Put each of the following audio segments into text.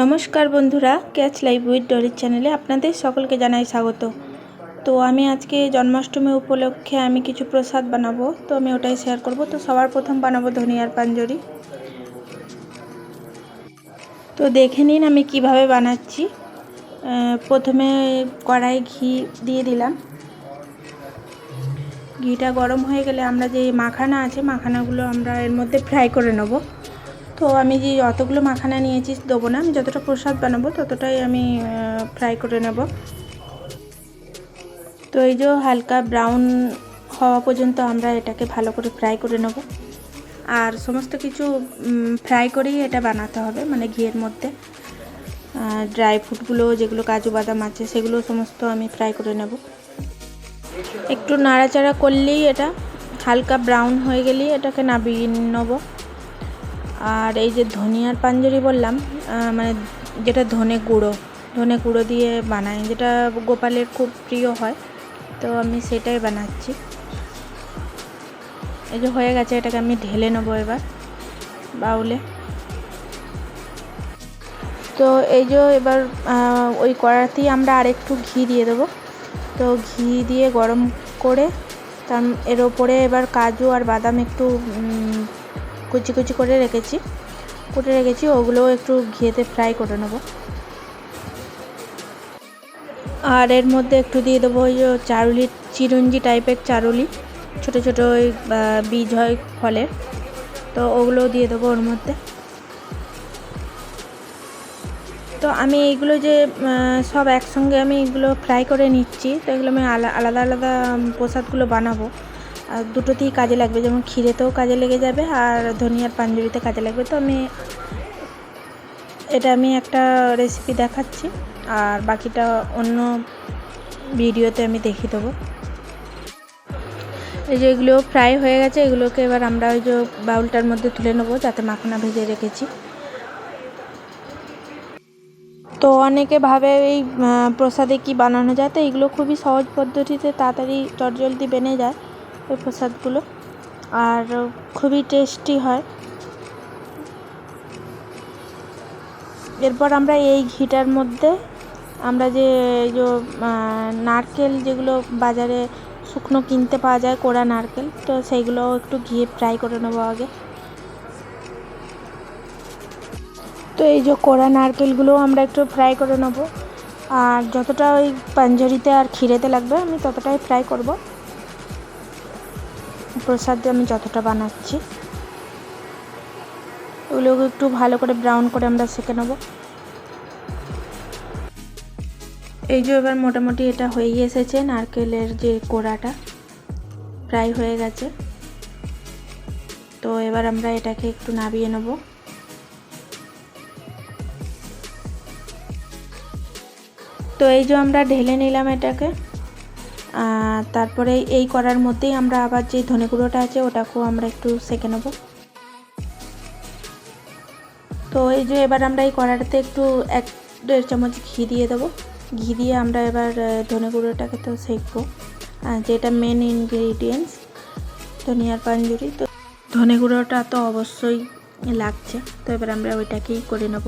নমস্কার বন্ধুরা catch live with ডরির চ্যানেলে আপনাদের সকলকে জানাই স্বাগত। তো আমি আজকে জন্মাষ্টমী উপলক্ষে আমি কিছু প্রসাদ বানাবো, তো আমি ওটাই শেয়ার করব। তো সবার প্রথম বানাবো ধনিয়ার পাঞ্জরি। তো দেখে নিন আমি কীভাবে বানাচ্ছি। প্রথমে কড়াই ঘি দিয়ে দিলাম। ঘিটা গরম হয়ে গেলে আমরা যে মাখানা আছে, মাখানাগুলো আমরা এর মধ্যে ফ্রাই করে নেব। তো আমি যে অতগুলো মাখানা নিয়েছি, দেবো না। আমি যতটা প্রসাদ বানাবো, ততটাই আমি ফ্রাই করে নেব। তো এই যে হালকা ব্রাউন হওয়া পর্যন্ত আমরা এটাকে ভালো করে ফ্রাই করে নেব। আর সমস্ত কিছু ফ্রাই করেই এটা বানাতে হবে মানে ঘিয়ের মধ্যে। ড্রাই ফ্রুটগুলো যেগুলো কাজু বাদাম আছে, সেগুলো সমস্ত আমি ফ্রাই করে নেব। একটু নাড়াচাড়া করলেই এটা হালকা ব্রাউন হয়ে গেলেই এটাকে নাবিয়ে নেব। আর এই যে ধনিয়ার পাঞ্জরি বললাম মানে যেটা ধনে গুঁড়ো ধনে গুঁড়ো দিয়ে বানাই, যেটা গোপালের খুব প্রিয় হয়, তো আমি সেটাই বানাচ্ছি। এই যে হয়ে গেছে, এটাকে আমি ঢেলে নেব এবার বাউলে। তো এই যে এবার ওই কড়াতেই আমরা আরেকটু ঘি দিয়ে দেবো। তো ঘি দিয়ে গরম করে, তার এর ওপরে এবার কাজু আর বাদাম একটু কুচি কুচি করে রেখেছি। কুটে রেখেছি, ওগুলোও একটু ঘিয়েতে ফ্রাই করে নেব। আর এর মধ্যে একটু দিয়ে দেবো ওই চারুলি চিরুঞ্জি টাইপের চারুলি। ছোটো ছোটো ওই বীজ হয় ফলের। তো ওগুলোও দিয়ে দেবো ওর মধ্যে। তো আমি এইগুলো যে সব একসঙ্গে আমি এগুলো ফ্রাই করে নিচ্ছি, তো এগুলো আমি আলা- আলাদা আলাদা প্রসাদগুলো বানাবো। আর দুটোতেই কাজে লাগবে, যেমন ক্ষীরেতেও কাজে লেগে যাবে আর ধনিয়ার পাঞ্জরিতে কাজে লাগবে। তো আমি এটা আমি একটা রেসিপি দেখাচ্ছি আর বাকিটা অন্য ভিডিওতে আমি দেখিয়ে দেবো। এই যে এগুলো ফ্রাই হয়ে গেছে, এগুলোকে এবার আমরা ওই যে বাউলটার মধ্যে তুলে নেব, যাতে মাখনা ভেজে রেখেছি। তো অনেকে ভাবে এই প্রসাদে কি বানানো যায়, তো এগুলো খুবই সহজ পদ্ধতিতে তাড়াতাড়ি চটজলদি বেনে যায়। এই প্রসাদগুলো। আর খুবই টেস্টি হয়। এরপর আমরা এই ঘিটার মধ্যে আমরা যে যে নারকেল যেগুলো বাজারে শুকনো কিনতে পাওয়া যায়, কোড়া নারকেল, তো সেইগুলো একটু ঘিয়ে ফ্রাই করে নেব আগে। তো এই যে কোড়া নারকেলগুলো আমরা একটু ফ্রাই করে নেব। আর যতটা ওই পাঞ্জরিতে আর ক্ষীরেতে লাগবে, আমি ততটাই ফ্রাই করব। প্রসাদ আমি যতটা বানাচ্ছি, ওগুলোকে একটু ভালো করে ব্রাউন করে আমরা সেঁকে নেব। এই যে এবার মোটামুটি এটা হয়েই এসেছে, নারকেলের যে কোড়াটা ফ্রাই হয়ে গেছে। তো এবার আমরা এটাকে একটু নাবিয়ে নেব। তো এই যে আমরা ঢেলে নিলাম এটাকে। তারপরে এই করার মধ্যেই আমরা আবার যে ধনে গুঁড়োটা আছে, ওটাকেও আমরা একটু সেঁকে নেব। তো এই যে এবার আমরা এই কড়াটাতে একটু এক দেড় চামচ ঘি দিয়ে দেবো। ঘি দিয়ে আমরা এবার ধনে গুঁড়োটাকে তো সেঁকবো। যেটা মেন ইনগ্রিডিয়েন্টস ধনিয়ার পাঞ্জুরি। তো ধনে গুঁড়োটা তো অবশ্যই লাগছে, তো এবার আমরা ওইটাকেই করে নেব।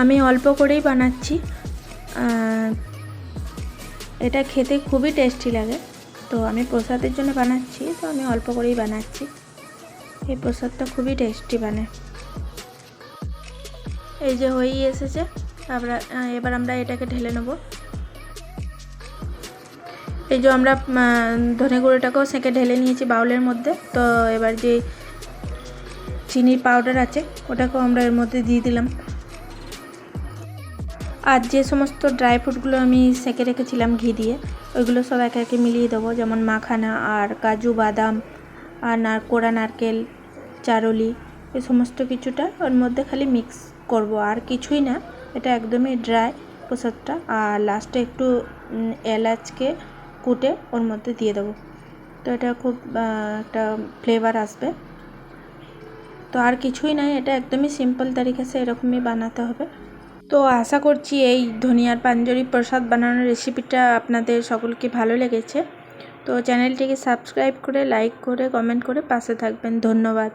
আমি অল্প করেই বানাচ্ছি। এটা খেতে খুবই টেস্টি লাগে। তো আমি প্রসাদের জন্য বানাচ্ছি, তো আমি অল্প করেই বানাচ্ছি। এই প্রসাদটা খুবই টেস্টি বানে এই যে হয়েই এসেছে, আমরা এবার আমরা এটাকে ঢেলে নেব। এই যে আমরা ধনে গুঁড়োটাকেও সেঁকে ঢেলে নিয়েছি বাউলের মধ্যে। তো এবার যে চিনির পাউডার আছে, ওটাকেও আমরা এর মধ্যে দিয়ে দিলাম। আর যে সমস্ত ড্রাই ফ্রুটগুলো আমি সেঁকে রেখেছিলাম ঘি দিয়ে, ওইগুলো সব একে একে মিলিয়ে দেবো। যেমন মাখানা, আর কাজু, বাদাম, আর নার, কোড়া নারকেল, চারলি এই সমস্ত কিছুটা ওর মধ্যে খালি মিক্স করব। আর কিছুই না, এটা একদমই ড্রাই প্রসাদটা। আর লাস্টে একটু এলাচকে কুটে ওর মধ্যে দিয়ে দেবো। তো এটা খুব একটা ফ্লেভার আসবে। তো আর কিছুই নাই, এটা একদমই সিম্পল তারিখে এরকমই বানাতে হবে। তো আশা করছি এই ধনিয়ার পাঞ্জরি প্রসাদ বানানোর রেসিপিটা আপনাদের সকলকে ভালো লেগেছে। তো চ্যানেলটিকে সাবস্ক্রাইব করে লাইক করে কমেন্ট করে পাশে থাকবেন। ধন্যবাদ।